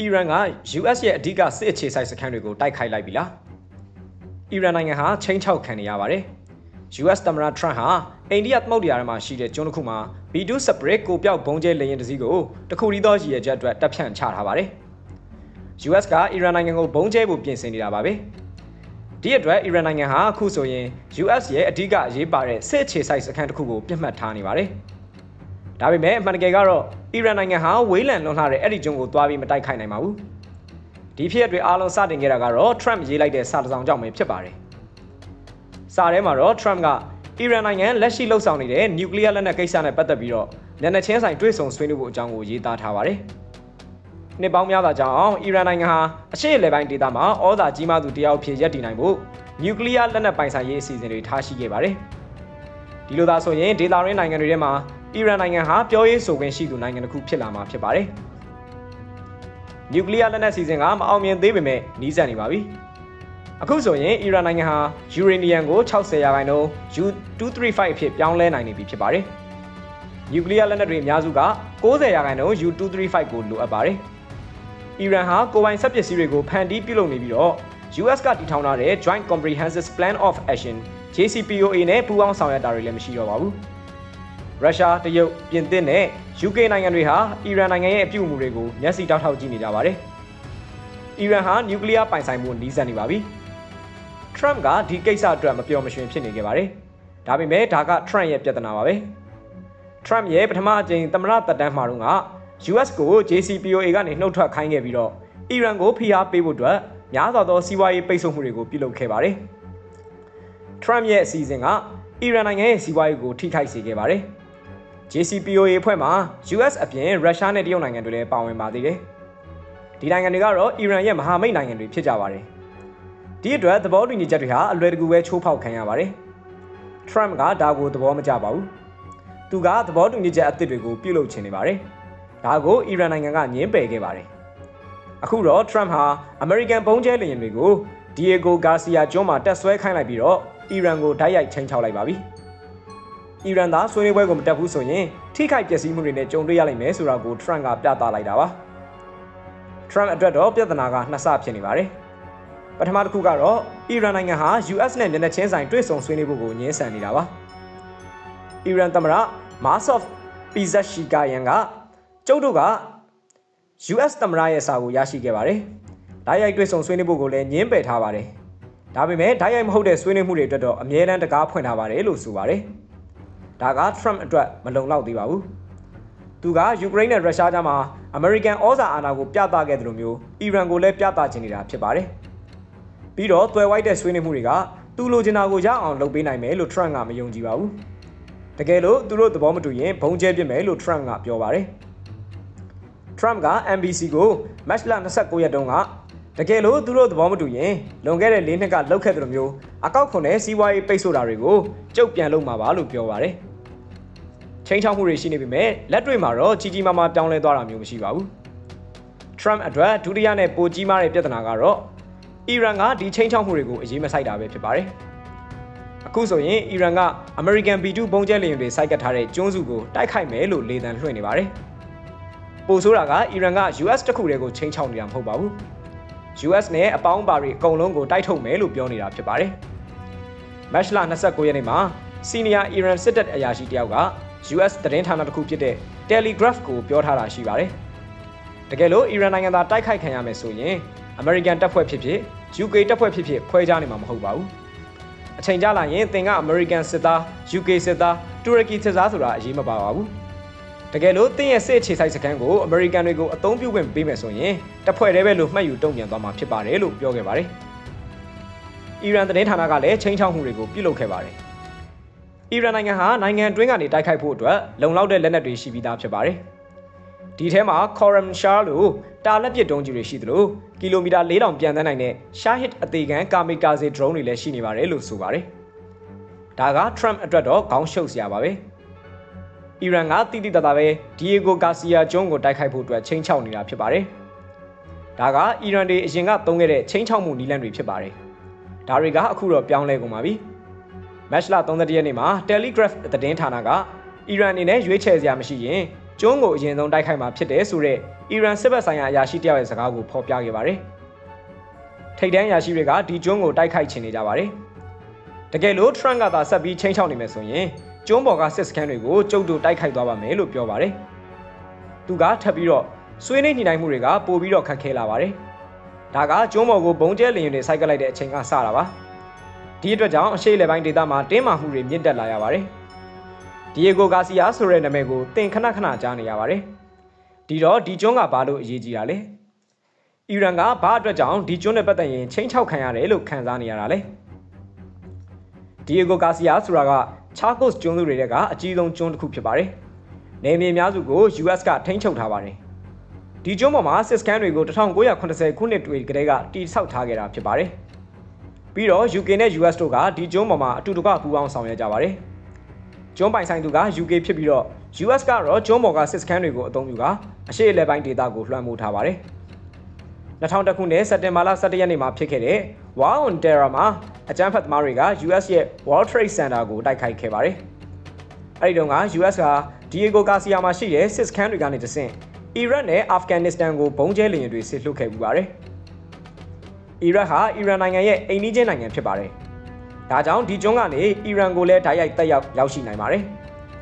အီရန်က US ရဲ့အဓိကစစ်အခြေစိုက်စခန်းတွေကိုတိုက်ခိုက်လိုက်ပြီလားအီရန်နိုင်ငံဟာချိန်ချောက်ခံနေရပါတယ် US သမ္မတထရန့်ဟာအိန္ဒိယသမုဒ္ဒရာထဲမှာရှိတဲ့ကျွန်းတစ်ခုမှာ B2 Spirit ကိုပြောက်ဘုံကျဲလေယာဉ်တစ်စီးကိုတခုရီသောရည်ရွယ်ချက်အတွက်တပ်ဖြန့်ချထားပါတယ် US ကအီရန်နိုင်ငံကိုဘုံကျဲဖို့ပြင်ဆင်နေတာပါပဲဒီအတွက်အီရန်နိုင်ငံဟာအခုဆိုရင် US ရဲ့အဓိကအရေးပါတဲ့စစ်အခြေစိုက်စခန်းတစ်ခုကိုပြစ်မှတ်ထားနေပါတယ် ဒါပေမဲ့အမှန်တကယ်ကတော့အီရန်နိုင်ငံဟာဝေးလံလွန်လှတဲ့အဲ့ဒီကျွန်းကိုသွားပြီးမတိုက်ခိုက်နိုင်ပါဘူးဒီဖြစ်ရပ်တွေအားလုံးစတင်ခဲ့တာကတော့ Trump ရေးလိုက်တဲ့စာတစ်စောင်ကြောင့်ပဲဖြစ်ပါတယ်စာထဲမှာတော့ Trump ကအီရန်နိုင်ငံလက်ရှိလှုပ်ဆောင်နေတဲ့နျူကလ িয়ার လက်နက်ကိစ္စနဲ့ပတ်သက်ပြီးတော့လက်နက်ချင်းဆိုင်တွဲဆုံဆွေးနွေးဖို့အကြောင်းကိုရေးသားထားပါတယ်နှစ်ပေါင်းများစွာကြောင့်အီရန်နိုင်ငံဟာအရှေ့အလယ်ပိုင်းဒေသမှာဩဇာကြီးမားသူတယောက်ဖြစ်ရပ်တည်နိုင်ဖို့နျူကလ িয়ার လက်နက်ပိုင်ဆိုင်ရေးအစီအစဉ်တွေထားရှိခဲ့ပါတယ်ဒီလိုသာဆိုရင်ဒေသရင်းနိုင်ငံတွေထဲမှာ အီရန်နိုင်ငံဟာပြောရေးဆိုခွင့်ရှိသူနိုင်ငံတစ်ခုဖြစ်လာမှာဖြစ်ပါတယ်။နျူကလ িয়ার လက်နက်စီစဉ်ကမအောင်မြင်သေးပေမဲ့နီးစပ်နေပါပြီ။အခုဆိုရင်အီရန်နိုင်ငံဟာယူရေနီယံကို60ရာခိုင်နှုန်း U235 အဖြစ်ပြောင်းလဲနိုင်နေပြီဖြစ်ပါတယ်။နျူကလ িয়ার လက်နက်တွေအများစုက90ရာခိုင်နှုန်း U235 ကိုလိုအပ်ပါတယ်။အီရန်ဟာကိုပိုင်စက်ပစ္စည်းတွေကိုဖန်တီးပြုလုပ်နေပြီးတော့ US ကတည်ထောင်ထားတဲ့ Joint Comprehensive Plan of Action JCPOA နဲ့ပူးပေါင်းဆောင်ရွက်တာတွေလည်းမရှိတော့ပါဘူး။ ရုရှားတရုတ်ပြင်သစ်နဲ့ UK နိုင်ငံတွေဟာအီရန်နိုင်ငံရဲ့အပြုအမူတွေကိုမျက်စိတောက်ထောက်ကြည့်နေကြပါတယ်။အီရန်ဟာနျူကလ িয়ার ပိုင်ဆိုင်မှုနှီးစပ်နေပါပြီ။ Trump ကဒီကိစ္စအတွက်မပြောမရွှင်ဖြစ်နေခဲ့ပါတယ်။ဒါပေမဲ့ဒါက Trump ရဲ့ပြဿနာပါပဲ။ Trump ရဲ့ပထမအကြိမ်သမ္မတသက်တမ်းမှာတော့က US ကို JCPOA ကနေနှုတ်ထွက်ခိုင်းခဲ့ပြီးတော့အီရန်ကိုဖိအားပေးဖို့အတွက်များစွာသောစီးပွားရေးပိတ်ဆို့မှုတွေကိုပြုလုပ်ခဲ့ပါတယ်။ Trump ရဲ့အစီအစဉ်ကအီရန်နိုင်ငံရဲ့စီးပွားရေးကိုထိခိုက်စေခဲ့ပါတယ်။ JCPOA အဖွဲ့မှာ US အပြင်ရုရှားနဲ့တရုတ်နိုင်ငံတွေလည်းပါဝင်ပါသေးတယ်။ဒီနိုင်ငံတွေကတော့အီရန်ရဲ့မဟာမိတ်နိုင်ငံတွေဖြစ်ကြပါတယ်။ဒီအတွက်သဘောတူညီချက်တွေဟာအလွယ်တကူပဲချိုးဖောက်ခံရပါတယ်။ Trump ကဒါကိုသဘောမကျပါဘူး။သူကသဘောတူညီချက်အသစ်တွေကိုပြုလုပ်ချင်နေပါတယ်။ဒါကိုအီရန်နိုင်ငံကညှင်းပယ်ခဲ့ပါတယ်။အခုတော့ Trump ဟာ American ဘုံကျဲလေယာဉ်တွေကို Diego Garcia ကျွန်းမှာတက်ဆွဲခိုင်းလိုက်ပြီးတော့အီရန်ကိုဓာတ်ရိုက်ချိန်ချောက်လိုက်ပါပြီ။ အီရန်သားဆွေးနွေးပွဲကိုမတက်ဘူးဆိုရင်ထိခိုက်ပျက်စီးမှုတွေနဲ့ကြုံတွေ့ရလိမ့်မယ်ဆိုတာကို Trump ကပြသလိုက်တာပါ။ Trump အတွက်တော့ပြဿနာကနှစ်ဆဖြစ်နေပါတယ်။ပထမတစ်ခုကတော့အီရန်နိုင်ငံဟာ US နဲ့မျက်နှာချင်းဆိုင်တွေ့ဆုံဆွေးနွေးဖို့ကိုညှင်းဆန်နေတာပါ။အီရန်သမ္မတ Massoud Pezeshkian ကကျုပ်တို့က US သမ္မတရဲ့စာကိုရရှိခဲ့ပါတယ်။ဓာတ်ရိုက်တွေ့ဆုံဆွေးနွေးဖို့ကိုလည်းညှင်းပယ်ထားပါတယ်။ဒါပေမဲ့ဓာတ်ရိုက်မဟုတ်တဲ့ဆွေးနွေးမှုတွေအတွက်တော့အမြဲတမ်းတကားဖွင့်ထားပါတယ်လို့ဆိုပါတယ်။ ဒါက Trump အတွက်မလုံလောက်သေးပါဘူး။သူကယူကရိန်းနဲ့ရုရှားကြားမှာအမေရိကန်ဩဇာအာဏာကိုပြသခဲ့တယ်လို့မျိုးအီရန်ကိုလည်းပြသချင်နေတာဖြစ်ပါတယ်။ပြီးတော့တွယ်ဝိုက်တဲ့ဆွေးနွေးမှုတွေကသူလိုချင်တာကိုရအောင်လုပ်ပေးနိုင်မယ်လို့ Trump ကမယုံကြည်ပါဘူး။တကယ်လို့သူတို့သဘောမတူရင်ဘုံကျဲပြစ်မယ်လို့ Trump ကပြောပါတယ်။ Trump က NBC ကိုမတ်လ29ရက်တုန်းကတကယ်လို့သူတို့သဘောမတူရင်လွန်ခဲ့တဲ့၄နှစ်ကလောက်ခဲ့တဲ့လိုမျိုးအကောက်ခွန်နဲ့စီးပွားရေးပိတ်ဆို့တာတွေကိုကြုတ်ပြန်လုပ်မှာပါလို့ပြောပါတယ်။ ချိန်ချောက်မှုတွေရှိနေပေမဲ့လက်တွေ့မှာတော့ကြီးကြီးမားမားပြောင်းလဲသွားတာမျိုးမရှိပါဘူး။ Trump အတွက်ဒုတိယနဲ့ပိုကြီးမားတဲ့ပြဿနာကတော့အီရန်ကဒီချိန်ချောက်မှုတွေကိုအရေးမဆိုင်တာပဲဖြစ်ပါတယ်။အခုဆိုရင်အီရန်က American B2 ဘုံကျဲလေယာဉ်တွေစိုက်ကတ်ထားတဲ့ကျွန်းစုကိုတိုက်ခိုက်မယ်လို့လေသံလွှင့်နေပါတယ်။ပိုဆိုးတာကအီရန်က US တခုတည်းကိုချိန်ချောက်နေတာမဟုတ်ပါဘူး US နဲ့အပေါင်းပါတွေအကုန်လုံးကိုတိုက်ထုတ်မယ်လို့ပြောနေတာဖြစ်ပါတယ်မတ်လ29ရက်နေ့မှာစီနီယာအီရန်စစ်တပ်အရာရှိတယောက်က US သတင်းဌာနတစ်ခုဖြစ်တဲ့ Telegraph ကိုပြောထားတာရှိပါတယ်တကယ်လို့အီရန်နိုင်ငံသားတိုက်ခိုက်ခံရမယ်ဆိုရင် American တပ်ဖွဲ့ဖြစ်ဖြစ် UK တပ်ဖွဲ့ဖြစ်ဖြစ်ခွဲခြားနေမှာမဟုတ်ပါဘူးအချိန်ကြာလာရင်သင်က American စစ်သား UK စစ်သားတူရကီစစ်သားဆိုတာအရေးမပါပါဘူးတကယ်လို့တင်းရဲ့စစ်အခြေစိုက်စခန်းကိုအမေရိကန်တွေကိုအသုံးပြုခွင့်ပေးမယ်ဆိုရင်တပ်ဖွဲ့တွေပဲလို့မှတ်ယူတုံ့ပြန်သွားမှာဖြစ်ပါတယ်လို့ပြောခဲ့ပါတယ်။အီရန်သတင်းဌာနကလည်းချိန်ချောက်မှုတွေကိုပြုလုပ်ခဲ့ပါတယ်။ အီရန်နိုင်ငံဟာနိုင်ငံအတွင်းကနေတိုက်ခိုက်ဖို့အတွက်လုံလောက်တဲ့လက်နက်တွေရှိပြီးသားဖြစ်ပါတယ်။ဒီထဲမှာ Khorram Shah လို့တာလက်ပစ်ဒုံးကြီးတွေရှိသလိုကီလိုမီတာ4000ပြန်တန်းနိုင်တဲ့ Shahid အသေးခံ Kamikaze drone တွေလည်းရှိနေပါတယ်လို့ဆိုပါတယ်။ဒါက Trump အတွက်တော့ခေါင်းရှုပ်စရာပါပဲ။အီရန်ကတိတိတသားပဲဒီယေဂိုဂါစီယာကျွန်းကိုတိုက်ခိုက်ဖို့အတွက်ချိန်ချောက်နေတာဖြစ်ပါတယ်။ဒါကအီရန်တွေအရင်ကသုံးခဲ့တဲ့ချိန်ချောက်မှုနည်းလမ်းတွေဖြစ်ပါတယ်။ဒါတွေကအခုတော့ပြောင်းလဲကုန်ပါပြီ။ မတ်လ31ရက်နေ့မှာ Telegraph သတင်းဌာနကအီရန်အနေနဲ့ရွေးချယ်စရာမရှိရင်ကျွန်းကိုအရင်ဆုံးတိုက်ခိုက်မှာဖြစ်တယ်ဆိုတဲ့အီရန်စစ်ဘက်ဆိုင်ရာအရာရှိတယောက်ရဲ့စကားကိုဖော်ပြခဲ့ပါတယ်။ထိတ်တန်းအရာရှိတွေကဒီကျွန်းကိုတိုက်ခိုက်ချင်နေကြပါတယ်။တကယ်လို့ Trump ကသာဆက်ပြီးချင်းချောက်နေမယ်ဆိုရင်ကျွန်းပေါ်ကစစ်စခန်းတွေကိုကျုပ်တို့တိုက်ခိုက်သွားပါမယ်လို့ပြောပါတယ်။သူကထပ်ပြီးတော့ဆွေးနွေးညှိနှိုင်းမှုတွေကပိုပြီးတော့ခက်ခဲလာပါတယ်။ဒါကကျွန်းပေါ်ကိုဘုံကျဲလျင်တွေစိုက်ကလိုက်တဲ့အချိန်ကစတာပါ။ ဒီအတွက်ကြောင့်အရှိလေပိုင်းဒေသမှာတင်းမာမှုတွေမြင့်တက်လာရပါတယ်။ဒီယေဂိုဂါစီယာဆိုတဲ့နာမည်ကိုသင်ခဏခဏကြားနေရပါတယ်။ဒီတော့ဒီကျွန်းကဘာလို့အရေးကြီးတာလဲ။အီရန်ကဘာအတွက်ကြောင့်ဒီကျွန်းနဲ့ပတ်သက်ရင်ချင်းချောက်ခံရတယ်လို့ခံစားနေရတာလဲ။ဒီယေဂိုဂါစီယာဆိုတာကချာကို့စ်ကျွန်းစုတွေထဲကအကြီးဆုံးကျွန်းတစ်ခုဖြစ်ပါတယ်။နေမြေအများစုကို US ကထိန်းချုပ်ထားပါတယ်။ဒီကျွန်းပေါ်မှာစစ်စခန်းတွေကို1980ခုနှစ်တွေကတည်းကတည်ဆောက်ထားခဲ့တာဖြစ်ပါတယ်။ ပြီးတော့ UK နဲ့ US တို့ကဒီကျွန်းပေါ်မှာအတူတကွပူးပေါင်းဆောင်ရွက်ကြပါတယ်။ကျွန်းပိုင်ဆိုင်သူက UK ဖြစ်ပြီးတော့ US ကတော့ကျွန်းပေါ်ကစစ်စခန်းတွေကိုအသုံးပြုကအရှေ့အလယ်ပိုင်းဒေသကိုလွှမ်းမိုးထားပါတယ်။2000ခုနှစ်စက်တင်ဘာလ17ရက်နေ့မှာဖြစ်ခဲ့တဲ့ War on Terror မှာအကြမ်းဖက်သမားတွေက US ရဲ့ World Trade Center ကိုတိုက်ခိုက်ခဲ့ပါတယ်။အဲဒီတုန်းက US က Diego Garcia မှာရှိတဲ့စစ်စခန်းတွေကနေတဆင့်အီရတ်နဲ့အာဖဂန်နစ္စတန်ကိုဘုံကျဲလျင်တွေဆစ်လွှတ်ခဲ့ပူပါတယ်။ အီရတ်ဟာအီရန်နိုင်ငံရဲ့အိမ်နီးချင်းနိုင်ငံဖြစ်ပါတယ်။ဒါကြောင့်ဒီကျွန်းကနေအီရန်ကိုလည်းဓာတ်ရိုက်တက်ရောက်ရောက်ရှိနိုင်ပါတယ်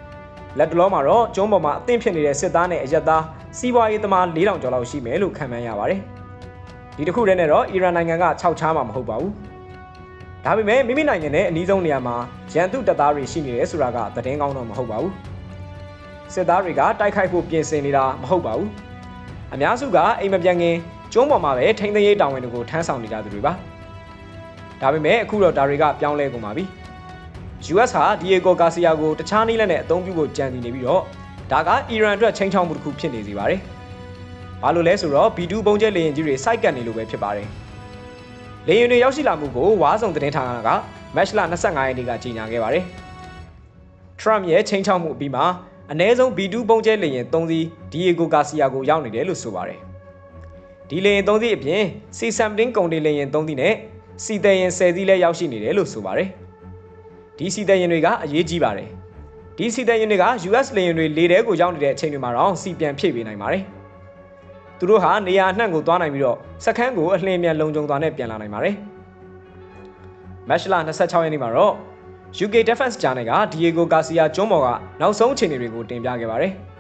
။လက်တလောမှာတော့ကျွန်းပေါ်မှာအသင့်ဖြစ်နေတဲ့စစ်သားနဲ့အရက်သားစီးပွားရေးသမား4000ကျော်လောက်ရှိမယ်လို့ခန့်မှန်းရပါတယ်။ဒီတစ်ခုတည်းနဲ့တော့အီရန်နိုင်ငံက6ချားမှာမဟုတ်ပါဘူး။ဒါပေမဲ့မိမိနိုင်ငံနဲ့အနီးဆုံးနေရာမှာရန်သူတပ်သားတွေရှိနေတယ်ဆိုတာကသတင်းကောင်းတော့မဟုတ်ပါဘူး။စစ်သားတွေကတိုက်ခိုက်ဖို့ပြင်ဆင်နေတာမဟုတ်ပါဘူး။အများစုကအိမ်မပြန်ခင် ကျွန်းပေါ်မှာပဲထိန်းသိမ်းရေးတာဝန်တွေကိုထမ်းဆောင်နေကြသူတွေပါ။ဒါပေမဲ့အခုတော့ဒါတွေကပြောင်းလဲကုန်ပါပြီ။ US ဟာဒီယေဂိုဂါစီယာကိုတခြားနည်းလမ်းနဲ့အသုံးပြုဖို့ကြံစည်နေပြီးတော့ဒါကအီရန်အတွက်ချိန်ချောင်းမှုတစ်ခုဖြစ်နေစေပါတယ်။ဘာလို့လဲဆိုတော့ B2 ပုံကျဲလေရင်ကြီးတွေစိုက်ကတ်နေလို့ပဲဖြစ်ပါတယ်။လေရင်တွေရောက်ရှိလာမှုကိုဝါးဆောင်သတင်းဌာနကမတ်လ25ရက်နေ့ကကြေညာခဲ့ပါတယ်။ Trump ရဲ့ချိန်ချောင်းမှုအပြီးမှာအ ਨੇ ဆုံး B2 ပုံကျဲလေရင်3စီးဒီယေဂိုဂါစီယာကိုရောက်နေတယ်လို့ဆိုပါတယ်။ ဒီလေရင်3စီးအပြင် C17 ကုန်တင်လေရင်3စီးနဲ့စီတဲ့ရင်10စီးလည်းရောက်ရှိနေတယ်လို့ဆိုပါတယ်။ဒီစီတဲ့ရင်တွေကအရေးကြီးပါတယ်။ဒီစီတဲ့ရင်တွေက US လေရင်တွေလေထဲကိုရောက်နေတဲ့အချိန်တွေမှာတော့စီပြန်ဖြည့်ပေးနိုင်ပါတယ်။သူတို့ဟာနေရာအနှံ့ကိုသွားနိုင်ပြီးတော့စခန်းကိုအလင်းမြန်လုံခြုံသွားနဲ့ပြန်လာနိုင်ပါတယ်။မတ်လ26ရက်နေ့မှာတော့ UK Defense Journal က Diego Garcia ကျွန်းပေါ်ကနောက်ဆုံးအခြေအနေတွေကိုတင်ပြခဲ့ပါတယ်။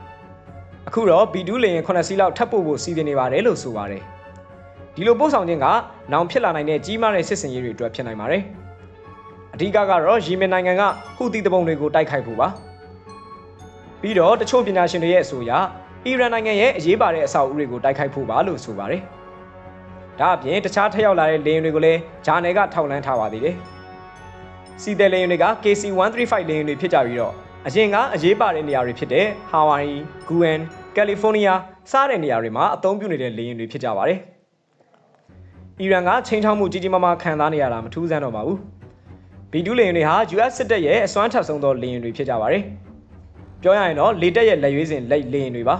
အခုတော့ B2 လေရင်9စီးလောက်ထပ်ပို့ဖို့စီစဉ်နေပါတယ်လို့ဆိုပါတယ်။ဒီလိုပို့ဆောင်ခြင်းကနောင်ဖြစ်လာနိုင်တဲ့ကြီးမားတဲ့စစ်စင်ရေးတွေအတွက်ဖြစ်နိုင်ပါတယ်။အဓိကကတော့ယီမင်နိုင်ငံကဟူသီတပုံတွေကိုတိုက်ခိုက်ဖို့ပါ။ပြီးတော့တချို့ပညာရှင်တွေရဲ့အဆိုအရအီရန်နိုင်ငံရဲ့အရေးပါတဲ့အဆောက်အဦတွေကိုတိုက်ခိုက်ဖို့ပါလို့ဆိုပါတယ်။ဒါအပြင်တခြားထက်ရောက်လာတဲ့လေယာဉ်တွေကိုလည်းဂျာနယ်ကထောက်လှမ်းထားပါသေးတယ်။စီတယ်လေယာဉ်တွေက KC-135 လေယာဉ်တွေဖြစ်ကြပြီးတော့ အရင်ကအရေးပါတဲ့နေရာတွေဖြစ်တဲ့ဟာဝိုင်ဂူအန်ကယ်လီဖိုးနီးယားစတဲ့နေရာတွေမှာအသုံးပြုနေတဲ့လေယာဉ်တွေဖြစ်ကြပါတယ်။အီရန်ကချိန်ချောက်မှုကြီးကြီးမားမားခံစားနေရတာမထူးဆန်းတော့ပါဘူး။ B2 လေယာဉ်တွေဟာ US စစ်တပ်ရဲ့အစွမ်းထပ်ဆုံးသောလေယာဉ်တွေဖြစ်ကြပါတယ်။ပြောရရင်တော့လေတပ်ရဲ့လက်ရွေးစင်လက်လေယာဉ်တွေပါ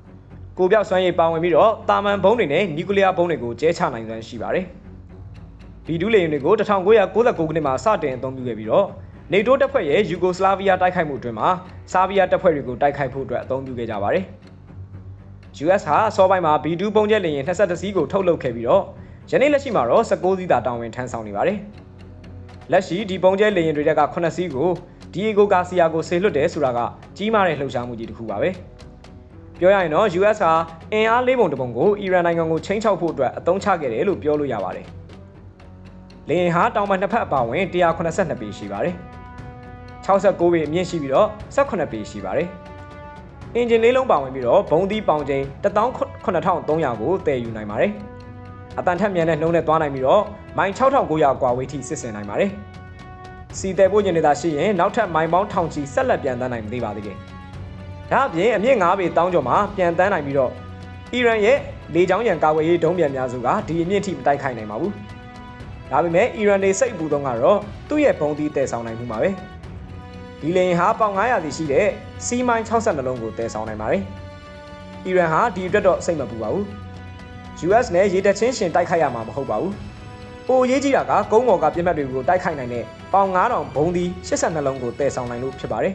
။ကိုပြောက်စွမ်းရည်ပါဝင်ပြီးတော့တာမန်ဘုံးတွေနဲ့နျူကလ িয়ার ဘုံးတွေကိုကျဲချနိုင်စွမ်းရှိပါတယ်။ B2 လေယာဉ်တွေကို1999ခုနှစ်မှာစတင်အသုံးပြုခဲ့ပြီးတော့ နေတိုးတပ်ဖွဲ့ရဲ့ယူဂိုစလာဗီးယားတိုက်ခိုက်မှုအတွင်းမှာဆာဗီးယားတပ်ဖွဲ့တွေကိုတိုက်ခိုက်ဖို့အတွက်အသုံးပြုခဲ့ကြပါတယ်။ US ဟာအစောပိုင်းမှာ B2 ပုံကျက်လေယာဉ်22စီးကိုထုတ်လုပ်ခဲ့ပြီးတော့ယနေ့လက်ရှိမှာတော့16စီးသာတာဝန်ထမ်းဆောင်နေပါတယ်။လက်ရှိဒီပုံကျက်လေယာဉ်တွေက9စီးကိုဒီအီဂိုဂါစီယာကိုဆေလွတ်တယ်ဆိုတာကကြီးမားတဲ့လှုပ်ရှားမှုကြီးတစ်ခုပါပဲ။ပြောရရင်တော့ US ဟာအင်အားလေးပုံတစ်ပုံကိုအီရန်နိုင်ငံကိုချိန်ချောက်ဖို့အတွက်အသုံးချခဲ့တယ်လို့ပြောလို့ရပါတယ်။ လေယာဉ်ဟာတောင်ပံနှစ်ဖက်အပါအဝင်182ပေရှိပါတယ်။69ပေအမြင့်ရှိပြီးတော့18ပေရှိပါတယ်။အင်ဂျင်လေးလုံးပါဝင်ပြီးတော့ဘုံသီးပေါင်ချိန်18300ကိုတည်ယူနိုင်ပါတယ်။အတန်ထက်မြန်တဲ့နှုံးနဲ့သွားနိုင်ပြီးတော့မိုင်6900ကွာဝေးထိစစ်ဆင်နိုင်ပါတယ်။စီတယ်ပို့ညနေတာရှိရင်နောက်ထပ်မိုင်ပေါင်းထောင်ချီဆက်လက်ပြန်တန်းနိုင်မသေးပါသေးတယ်။ဒါအပြင်အမြင့်9ပေတောင်းကျော်မှာပြန်တန်းနိုင်ပြီးတော့အီရန်ရဲ့လေကြောင်းရန်ကာဝေးရေးဒုံးပြန်များစုကဒီအမြင့်ထိမတိုက်ခိုက်နိုင်ပါဘူး။ ဒါပေမဲ့အီရန်နေစိတ်ပူသုံးကတော့သူ့ရဲ့ဘုံသီးတည်ဆောင်နိုင်မှုပါပဲ။ဒီလေယာဉ်ဟာပေါင်900စီရှိတဲ့စီမိုင်း62 လုံးကိုတည်ဆောင်နိုင်ပါတယ်။အီရန်ဟာဒီအတွက်တော့စိတ်မပူပါဘူး။ US နဲ့ရေတက်ချင်းရှင်တိုက်ခိုက်ရမှာမဟုတ်ပါဘူး။ပိုရေးကြီးတာကကုန်းပေါ်ကပြစ်မှတ်တွေကိုတိုက်ခိုက်နိုင်တဲ့ပေါင်9000ဘုံသီး82လုံးကိုတည်ဆောင်နိုင်လို့ဖြစ်ပါတယ်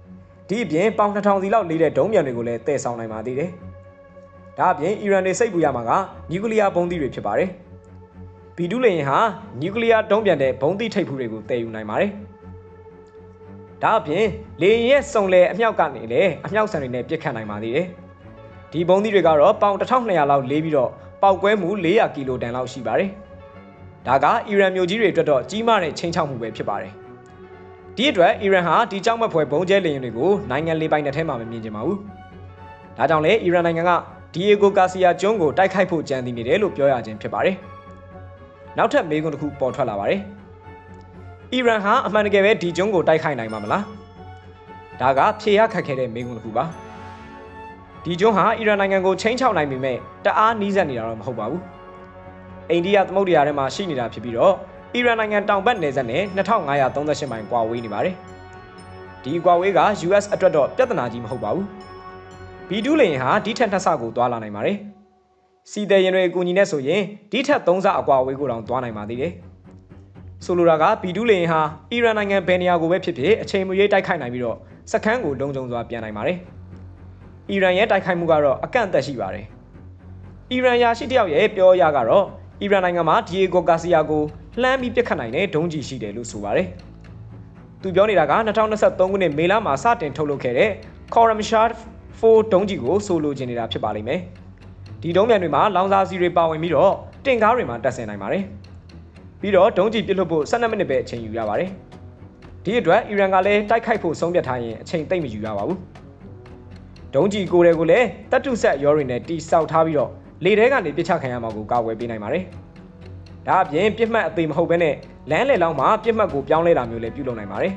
။ဒီအပြင်ပေါင်2000စီလောက်လေးတဲ့ဒုံးမြန်တွေကိုလည်းတည်ဆောင်နိုင်ပါသေးတယ်။ဒါအပြင်အီရန်တွေစိတ်ပူရမှာကနျူကလ িয়ার ဘုံးသီးတွေဖြစ်ပါတယ် ဘီဒူးလေရင်ဟာနျူကလ িয়ার တုံးပြန်တဲ့ဘုံးသီးထိပ်ဖူးတွေကိုတည်ယူနိုင်ပါတယ်ဒါအပြင်လေရင်ရဲ့စုံလေအမြောက်ကနေလေအမြောက်ဆန်တွေနဲ့ပြစ်ခတ်နိုင်ပါသေးတယ်ဒီဘုံးသီးတွေကတော့ပေါင်1200လောက်လေးပြီးတော့ပောက်ကွဲမှု400ကီလိုတန်လောက်ရှိပါတယ်ဒါကအီရန်မျိုးကြီးတွေအတွက်တော့ကြီးမားတဲ့ချိန်ချောက်မှုပဲဖြစ်ပါတယ်ဒီအတွက်အီရန်ဟာဒီကြောက်မက်ဖွယ်ဘုံကျဲလေရင်တွေကိုနိုင်ငံလေးပိုင်းနဲ့ထဲမှာမမြင်ချင်ပါဘူး။ဒါကြောင့်လေအီရန်နိုင်ငံကဒီယေဂိုကာစီယာကျွန်းကိုတိုက်ခိုက်ဖို့ကြံတည်နေတယ်လို့ပြောရခြင်းဖြစ်ပါတယ်။ နောက်ထပ်မေးခွန်းတစ်ခုပေါ်ထွက်လာပါတယ်။အီရန်ဟာအမှန်တကယ်ပဲဒီကျွန်းကိုတိုက်ခိုက်နိုင်မှာမလား။ဒါကဖြေရခက်ခဲတဲ့မေးခွန်းတစ်ခုပါ။ဒီကျွန်းဟာအီရန်နိုင်ငံကိုချိန်ချောက်နိုင်ပေမဲ့တအားနီးစပ်နေတာတော့မဟုတ်ပါဘူး။အိန္ဒိယသမုဒ္ဒရာထဲမှာရှိနေတာဖြစ်ပြီးတော့အီရန်နိုင်ငံတောင်ဘက်နယ်စပ်နဲ့2538မိုင်ကွာဝေးနေပါတယ်။ဒီကွာဝေးက US အတွက်တော့ပြဿနာကြီးမဟုတ်ပါဘူး။ B2 လေယာဉ်ဟာဒီထက်နှစ်ဆကိုသွားလာနိုင်ပါတယ်။ စီတယ်ရင်တွေအကူအညီနဲ့ဆိုရင်ဒီထက်3ဆအကွာဝေးကိုတောင်သွားနိုင်ပါသေးတယ်။ဆိုလိုတာက B2 လေယာဉ်ဟာအီရန်နိုင်ငံဘယ်နေရာကိုပဲဖြစ်ဖြစ်အချိန်မရွေးတိုက်ခိုက်နိုင်ပြီးတော့စခန်းကိုလုံခြုံစွာပြန်နိုင်ပါတယ်။အီရန်ရဲ့တိုက်ခိုက်မှုကတော့အကန့်အသတ်ရှိပါတယ်။အီရန်ရာရှိတယောက်ရဲ့ပြောရကတော့အီရန်နိုင်ငံမှာဒီယေဂိုကာစီယာကိုလှမ်းပြီးပြစ်ခတ်နိုင်တဲ့ဒုံးကျည်ရှိတယ်လို့ဆိုပါတယ်။သူပြောနေတာက2023ခုနှစ်မေလမှာစတင်ထုတ်လုပ်ခဲ့တဲ့ Khorram Shah 4ဒုံးကျည်ကိုဆိုလိုချင်နေတာဖြစ်ပါလိမ့်မယ်။ ဒီဒုံးပြန်တွေမှာလောင်စာစီတွေပါဝင်ပြီးတော့တင်ကားတွေမှာတက်ဆင်နိုင်ပါတယ်။ပြီးတော့ဒုံးကျည်ပစ်လွှတ်ဖို့12မိနစ်ပဲအချိန်ယူရပါတယ်။ဒီအတွက်အီရန်ကလည်းတိုက်ခိုက်ဖို့ဆုံးဖြတ်ထားရင်အချိန်သိမ့်မယူရပါဘူး။ဒုံးကျည်ကိုယ်တွေကိုလည်းတတ်တုဆက်ရောတွေနဲ့တီဆောက်ထားပြီးတော့လေထဲကနေပစ်ချခံရမှာကိုကာကွယ်ပေးနိုင်ပါတယ်။ဒါအပြင်ပြစ်မှတ်အသေးမဟုတ်ဘဲနဲ့လမ်းလေလောက်မှာပြစ်မှတ်ကိုပြောင်းလဲတာမျိုးလည်းပြုလုပ်နိုင်ပါတယ်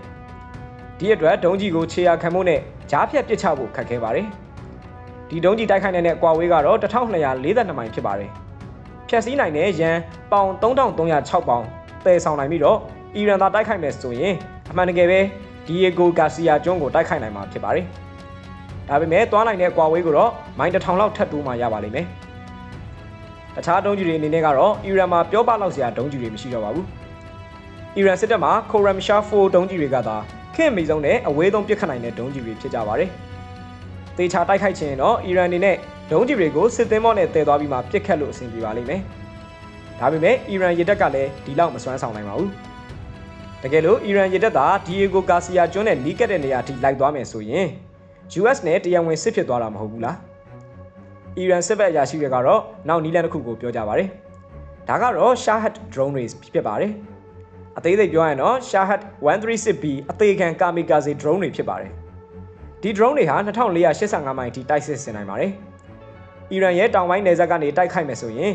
။ဒီအတွက်ဒုံးကြီးကိုခြေရာခံဖို့နဲ့ကြားဖြတ်ပစ်ချဖို့ခက်ခဲပါတယ်။ ဒီဒုံးကြီးတိုက်ခိုက်နိုင်တဲ့အကွာဝေးကတော့1242မိုင်ဖြစ်ပါတယ်။ဖြတ်စည်းနိုင်တဲ့ရန်ပေါင်3306ပေါင်တည်ဆောင်နိုင်ပြီးတော့အီရန်သားတိုက်ခိုက်မယ်ဆိုရင်အမှန်တကယ်ပဲဒီယေဂိုဂါစီယာကျွန်းကိုတိုက်ခိုက်နိုင်မှာဖြစ်ပါတယ်။ဒါပေမဲ့သွားနိုင်တဲ့အကွာဝေးကိုတော့မိုင်1000လောက်ထပ်တိုးမှရပါလိမ့်မယ်။တခြားဒုံးကျည်တွေအနေနဲ့ကတော့အီရန်မှာပြောပလောက်စရာဒုံးကျည်တွေမရှိတော့ပါဘူး။အီရန်စစ်တပ်မှာ Khorram Shah 4ဒုံးကျည်တွေကသာခင်မီဆုံးနဲ့အဝေးဆုံးပစ်ခတ်နိုင်တဲ့ဒုံးကျည်တွေဖြစ်ကြပါတယ်။ တေချာတိုက်ခိုက်ခြင်းတော့အီရန်အနေနဲ့ဒုံးကျည်တွေကိုစစ်သင်းမောနဲ့တည်သွားပြီးမှပစ်ခတ်လို့အဆင်ပြေပါလိမ့်မယ်။ဒါပေမဲ့အီရန်ရေတပ်ကလည်းဒီလောက်မစွမ်းဆောင်နိုင်ပါဘူး။တကယ်လို့အီရန်ရေတပ်သာဒီယေဂိုကာစီယာကျွန်းနဲ့နီးကပ်တဲ့နေရာထိလိုက်သွားမယ်ဆိုရင် US နဲ့တရားဝင်စစ်ဖြစ်သွားတာမဟုတ်ဘူးလား။အီရန်စစ်ဘက်အရာရှိတွေကတော့နောက်နီးလန်းတစ်ခုကိုပြောကြပါတယ်။ဒါကတော့ Shahed drone race ဖြစ်ပါတယ်။အသေးစိတ်ပြောရရင်တော့ Shahed 136B အသေးခံကာမီကာဇေ drone တွေဖြစ်ပါတယ်။ ဒီ drone တွေဟာ2485မိုင်အထိတိုက်စစ်ဆင်နိုင်ပါတယ်။အီရန်ရဲ့တောင်ပိုင်းနယ်စပ်ကနေတိုက်ခိုက်မယ်ဆိုရင်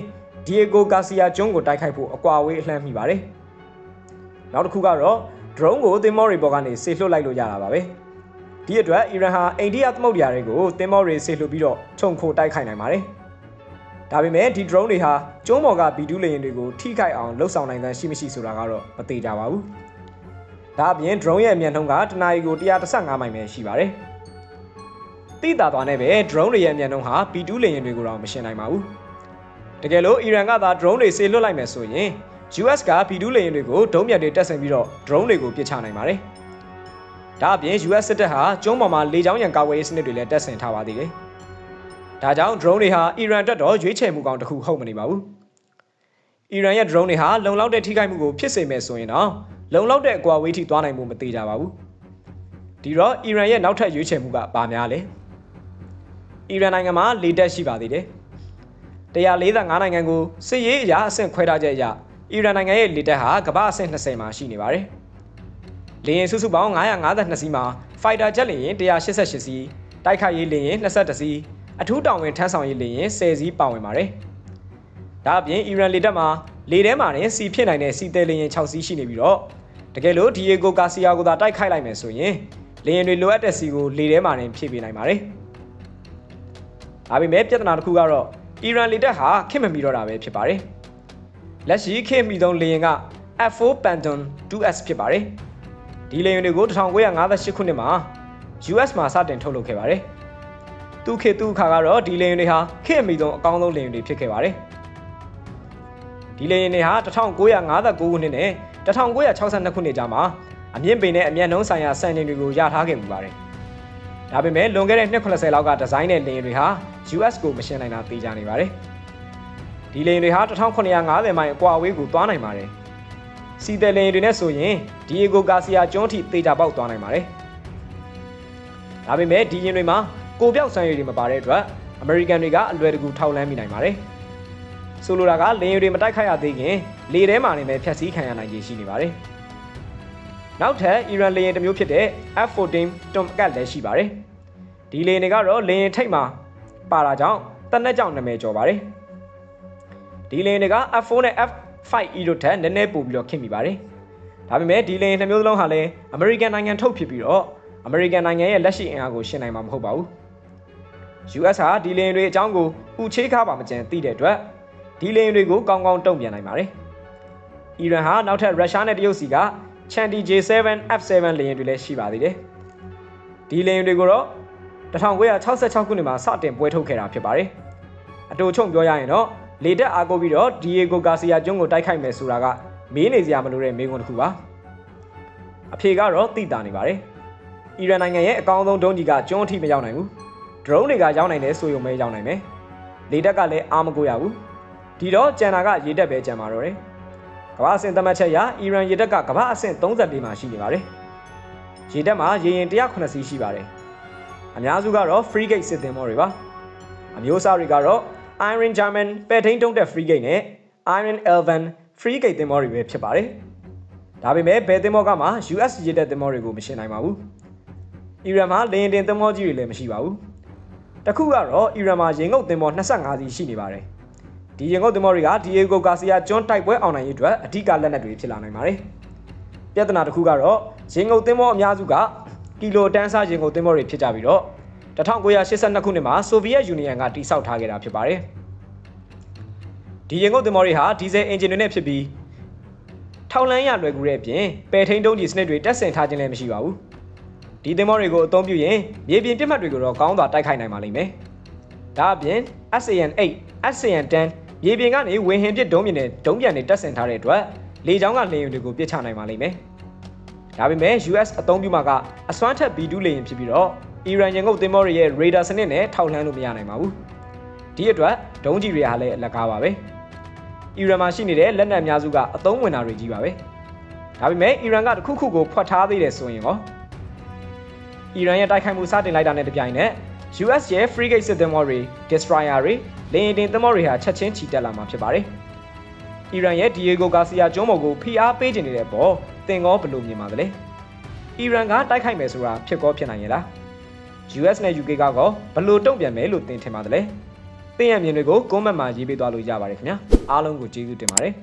Diego Garcia ကျွန်းကိုတိုက်ခိုက်ဖို့အကွာအဝေးအလှမ်းမိပါတယ်။နောက်တစ်ခုကတော့ drone ကိုသင်္ဘောတွေပေါ်ကနေဆေလွှတ်လိုက်လို့ရတာပါပဲ။ဒီအတွက်အီရန်ဟာအိန္ဒိယသမုဒ္ဒရာတွေကိုတင်မောတွေဆေလှုပ်ပြီးတော့ခြုံခိုတိုက်ခိုက်နိုင်ပါတယ်။ဒါပေမဲ့ဒီ drone တွေဟာကျုံးပေါ်က B2 လေယာဉ်တွေကိုထိခိုက်အောင်လှုပ်ဆောင်နိုင်တဲ့ရှိမရှိဆိုတာကတော့မသေးကြပါဘူး။ဒါအပြင် drone ရဲ့အမြန်နှုန်းကတနာရီကို115မိုင်ပဲရှိပါတယ်။ တိတာသွားနဲ့ပဲ drone တွေရဲ့အမြန်နှုန်းဟာ B2 လေယာဉ်တွေကိုတော့မရှင်းနိုင်ပါဘူး။တကယ်လို့အီရန်ကသာ drone တွေဆေလွတ်လိုက်မယ်ဆိုရင် US က B2 လေယာဉ်တွေကိုဒုံးမြတ်တွေတက်ဆင်ပြီးတော့ drone တွေကိုပစ်ချနိုင်ပါတယ်။ဒါအပြင် US စစ်တပ်ဟာကျုံးပေါ်မှာလေကြောင်းရန်ကာကွယ်ရေးစနစ်တွေလည်းတပ်ဆင်ထားပါသေးတယ်။ဒါကြောင့် drone တွေဟာအီရန်တပ်တော်ရွေးချယ်မှုကောင်တစ်ခုဟုတ်မနေပါဘူး။အီရန်ရဲ့ drone တွေဟာလုံလောက်တဲ့ထိခိုက်မှုကိုဖြစ်စေမယ်ဆိုရင်တော့လုံလောက်တဲ့အကွာဝေးထိသွားနိုင်မှုမသေးကြပါဘူး။ဒီတော့အီရန်ရဲ့နောက်ထပ်ရွေးချယ်မှုကဘာများလဲ။ အီရန်နိုင်ငံမှာလေတပ်ရှိပါသေးတယ်။145နိုင်ငံကိုစစ်ရေးအရာအဆင့်ခွဲထားချက်အရအီရန်နိုင်ငံရဲ့လေတပ်ဟာကမ္ဘာအဆင့်20မှာရှိနေပါတယ်။လေယာဉ်စုစုပေါင်း952စီးမှာ Fighter Jet လေယာဉ်188စီးတိုက်ခိုက်ရေးလေယာဉ်22စီးအထူးတောင်ဝင်ထမ်းဆောင်ရေးလေယာဉ်10စီးပါဝင်ပါတယ်။ဒါအပြင်အီရန်လေတပ်မှာလေထဲမှာတင်စီဖြစ်နိုင်တဲ့စီတဲလေယာဉ်6စီးရှိနေပြီးတော့တကယ်လို့ဒီယေဂိုကာစီယာကိုသာတိုက်ခိုက်လိုက်မယ်ဆိုရင်လေယာဉ်တွေလိုအပ်တဲ့စီကိုလေထဲမှာတင်ဖြည့်ပေးနိုင်ပါတယ်။ ဒါပေမဲ့ပြဿနာတစ်ခုကတော့အီရန်လေတပ်ဟာခင်မမီတော့တာပဲဖြစ်ပါတယ်။လက်ရှိခင်မီသုံးလေယာဉ်က F4 Phantom 2S ဖြစ်ပါတယ်။ဒီလေယာဉ်တွေကို1958ခုနှစ်မှာ US မှာစတင်ထုတ်လုပ်ခဲ့ပါတယ်။သူခေတ်သူအခါကတော့ဒီလေယာဉ်တွေဟာခေတ်အမီဆုံးအကောင်းဆုံးလေယာဉ်တွေဖြစ်ခဲ့ပါတယ်။ဒီလေယာဉ်တွေဟာ1959ခုနှစ်နဲ့1962ခုနှစ်ကြားမှာအမြင့်ပင်နဲ့အမြတ်နှုံးဆိုင်ရာစံချိန်တွေကိုရထားခဲ့မှုပါတယ်။ဒါပေမဲ့လွန်ခဲ့တဲ့နှစ်80လောက်ကဒီဇိုင်းတဲ့လေယာဉ်တွေဟာ US ကိုမရှင်းနိုင်တာသိကြနေပါတယ်ဒီလေယာဉ်တွေဟာ1950မိုင်အကွာအဝေးကိုသွားနိုင်ပါတယ်စီတယ်လေယာဉ်တွေနဲ့ဆိုရင်ဒီယေဂိုဂါစီယာကျွန်းထိသေချာပေါက်သွားနိုင်ပါတယ်ဒါပေမဲ့ဒီယာဉ်တွေမှာကိုပြောက်ဆန်းရည်တွေမပါတဲ့အတွက်အမေရိကန်တွေကအလွယ်တကူထောက်လန်းမိနိုင်ပါတယ်ဆိုလိုတာကလေယာဉ်တွေမတိုက်ခိုက်ရသေးခင်လေထဲမှာနေပဲဖြတ်စည်းခံရနိုင်ခြေရှိနေပါတယ်နောက်ထပ်အီရန်လေယာဉ်တစ်မျိုးဖြစ်တဲ့ F-14 တွမ်ကတ်လည်းရှိပါတယ်ဒီလေယာဉ်တွေကတော့လေယာဉ်ထိပ်မှာ ပါတာကြောင့်တနက်ကြောင့်နာမည်ကျော်ပါတယ်ဒီလေယာဉ်တွေက F4 နဲ့ F5E တို့ထက်နည်းနည်းပိုပြီးတော့ခင်မိပါတယ်ဒါပေမဲ့ဒီလေယာဉ်တစ်မျိုးစလုံးဟာလည်းအမေရိကန်နိုင်ငံထုတ်ဖြစ်ပြီးတော့အမေရိကန်နိုင်ငံရဲ့လက်ရှိအင်အားကိုရှင်းနိုင်မှာမဟုတ်ပါဘူး US ဟာဒီလေယာဉ်တွေအကြောင်းကိုဥချေးကားပါမကြံသိတဲ့အတွက်ဒီလေယာဉ်တွေကိုကောင်းကောင်းတုံ့ပြန်နိုင်ပါတယ်အီရန်ဟာနောက်ထပ်ရုရှားနဲ့တရုတ်စီက Chanti J7 F7 လေယာဉ်တွေလည်းရှိပါသေးတယ်ဒီလေယာဉ်တွေကိုတော့ 1966ခုနှစ်မှာစတင်ပွဲထုတ်ခဲ့တာဖြစ်ပါတယ်အတူချုံပြောရရင်တော့လေတက်အားကိုပြီးတော့ဒီယေဂိုဂါစီယာကျွန်းကိုတိုက်ခိုက်မယ်ဆိုတာကမေးနေစရာမလိုတဲ့မေးခွန်းတစ်ခုပါအဖြေကတော့သိတာနေပါတယ်အီရန်နိုင်ငံရဲ့အကောင်းဆုံးဒုံးကြီးကကျွန်းအထိမရောက်နိုင်ဘူး drone တွေကရောက်နိုင်တယ်ဆိုရုံပဲရောက်နိုင်မယ်လေတက်ကလည်းအားမကိုရဘူးဒီတော့ကျန်တာကရေတက်ပဲကျန်ပါတော့တယ်ကမ္ဘာအဆင့်သတ်မှတ်ချက်အရအီရန်ရေတက်ကကမ္ဘာအဆင့်34မှာရှိနေပါတယ်ရေတက်မှာရေရင်190စီးရှိပါတယ် အများစုကတော့ free gate စစ်သင်္ဘောတွေပါအမျိုးအစားတွေကတော့ Iron German ပဲ့ထိန်တုံးတဲ့ free gate နဲ့ Iron Elven free gate သင်္ဘောတွေပဲဖြစ်ပါတယ်ဒါပေမဲ့ဘယ်သင်္ဘောကမှ US ရေတက်သင်္ဘောတွေကိုမရှင်းနိုင်ပါဘူးအီရန်မှာလေယာဉ်တင်သင်္ဘောကြီးတွေလည်းမရှိပါဘူးတခုကတော့အီရန်မှာရေငုပ်သင်္ဘော25စီးရှိနေပါတယ်ဒီရေငုပ်သင်္ဘောတွေကဒီယေဂိုဂါစီယာကျွန်းတိုက်ပွဲအောင်နိုင်ရေးအတွက်အဓိကလက်နက်တွေဖြစ်လာနိုင်ပါတယ်ပြဿနာတစ်ခုကတော့ရေငုပ်သင်္ဘောအများစုက ကီလိုတန်းစားရေငုပ်သင်္ဘောတွေဖြစ်ကြပြီးတော့1982ခုနှစ်မှာဆိုဗီယက်ယူနီယံကတိစောက်ထားခဲ့တာဖြစ်ပါတယ်ဒီရေငုပ်သင်္ဘောတွေဟာဒီဇယ်အင်ဂျင်တွေနဲ့ဖြစ်ပြီးထောက်လန်းရလွယ်ကူတဲ့အပြင်ပယ်ထိန်တုံးကြီးစနစ်တွေတက်ဆင်ထားခြင်းလည်းမရှိပါဘူးဒီသင်္ဘောတွေကိုအသုံးပြုရင်မြေပြင်ပြစ်မှတ်တွေကိုတော့ကောင်းစွာတိုက်ခိုက်နိုင်ပါလိမ့်မယ်ဒါအပြင် SAN8 SAN10 မြေပြင်ကနေဝင်ဟင်ပစ်ဒုံးမြင်နဲ့ဒုံးပြန်တွေတက်ဆင်ထားတဲ့အတွက်လေကြောင်းကလေယာဉ်တွေကိုပစ်ချနိုင်ပါလိမ့်မယ် ဒါပေမဲ့ US အသုံးပြုမှာကအစွမ်းထက် B2 လေယာဉ်ဖြစ်ပြီးတော့အီရန်ရင်ငုပ်သင်္ဘောတွေရဲ့ radar စနစ်နဲ့ထောက်လှမ်းလို့မရနိုင်ပါဘူးဒီအတွက်ဒုံးကြီးတွေဟာလည်းအလကားပါပဲအီရန်မှာရှိနေတဲ့လက်နက်အများစုကအသုံးဝင်တာတွေကြီးပါပဲဒါပေမဲ့အီရန်ကတစ်ခုခုကိုဖွက်ထားသေးတယ်ဆိုရင်ရောအီရန်ရဲ့တိုက်ခိုက်မှုစတင်လိုက်တာနဲ့တပြိုင်နက် US ရဲ့ frigate စစ်သင်္ဘောတွေ destroyer တွေလေယာဉ်တင်သင်္ဘောတွေဟာချက်ချင်းချီတက်လာမှာဖြစ်ပါတယ်အီရန်ရဲ့ Diego Garcia ကျွန်းပေါ်ကိုဖိအားပေးခြင်းနေတဲ့ပေါ် သင်ကောဘယ်လိုမြင်ပါသလဲအီရန်ကတိုက်ခိုက်မယ်ဆိုတာဖြစ်ကောဖြစ်နိုင်ရဲ့လား US နဲ့ UK ကတော့ဘယ်လိုတုံ့ပြန်မယ်လို့သင်ထင်ပါသလဲသင်ရဲ့အမြင်တွေကို comment မှာရေးပေးသွားလို့ရပါတယ်ခင်ဗျာအားလုံးကိုကျေးဇူးတင်ပါတယ်